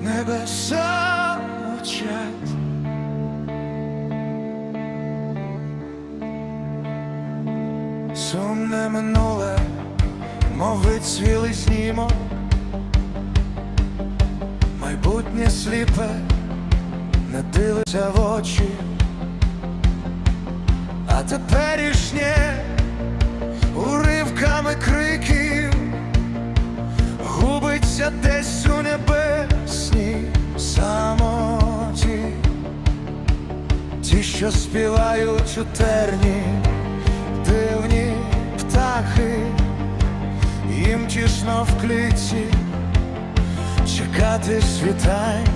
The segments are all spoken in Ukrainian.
Небеса Сумне минуле, мовить свілий знімок Майбутнє сліпе, не дивиться в очі, а теперішнє уривками криків губиться десь у небесній самоті, ті, що співають у терні, дивні птахи, їм тісно в клітці чекати світань.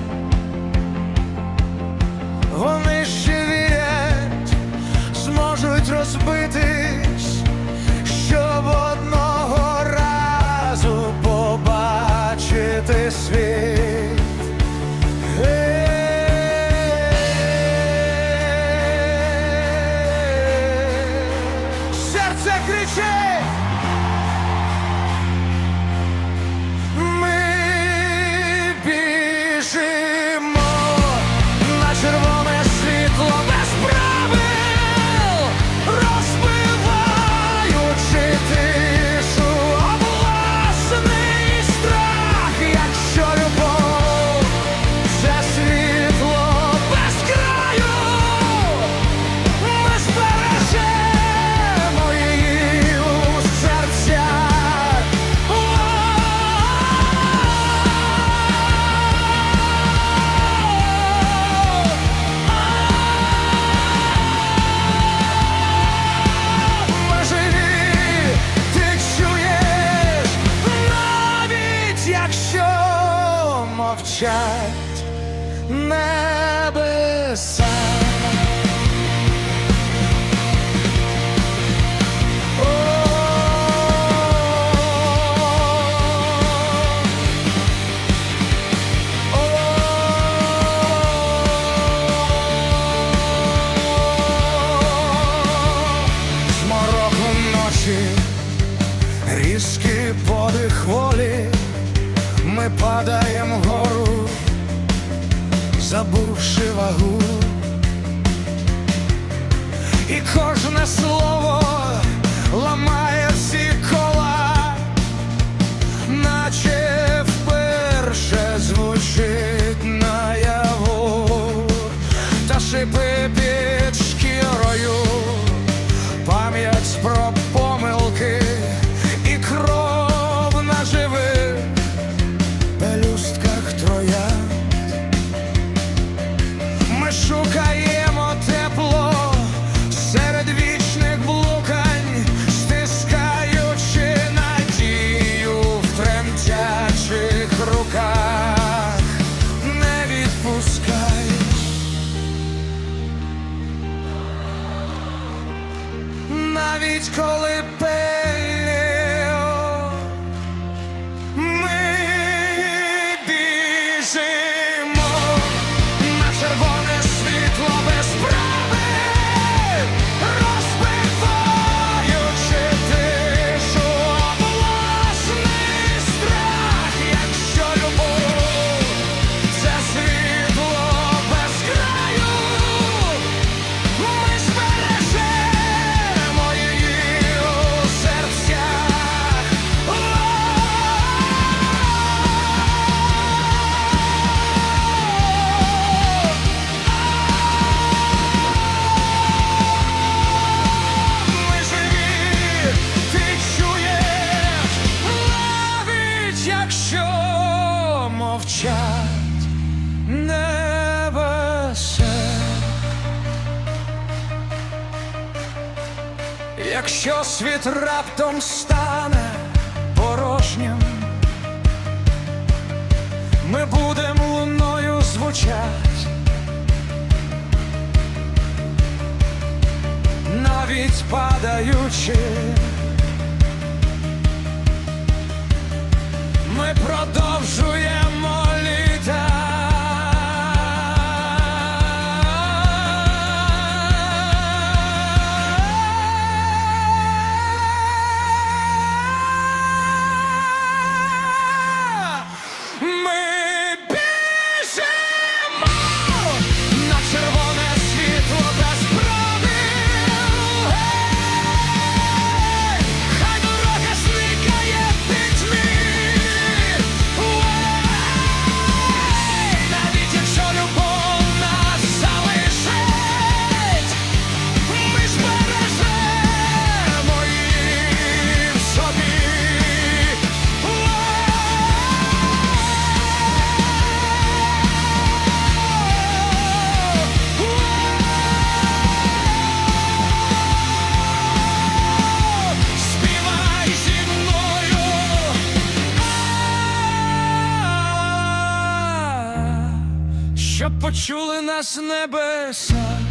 Вони ще вірять, зможуть розбитись, щоб одного разу побачити світ. Серце кричить! Мовчать небеса. pela rua. Навіть коли пелю якщо мовчать небеса. Якщо світ раптом стане порожнім, ми будемо луною звучать. Навіть падаючи, продовжуємо Почули нас небеса.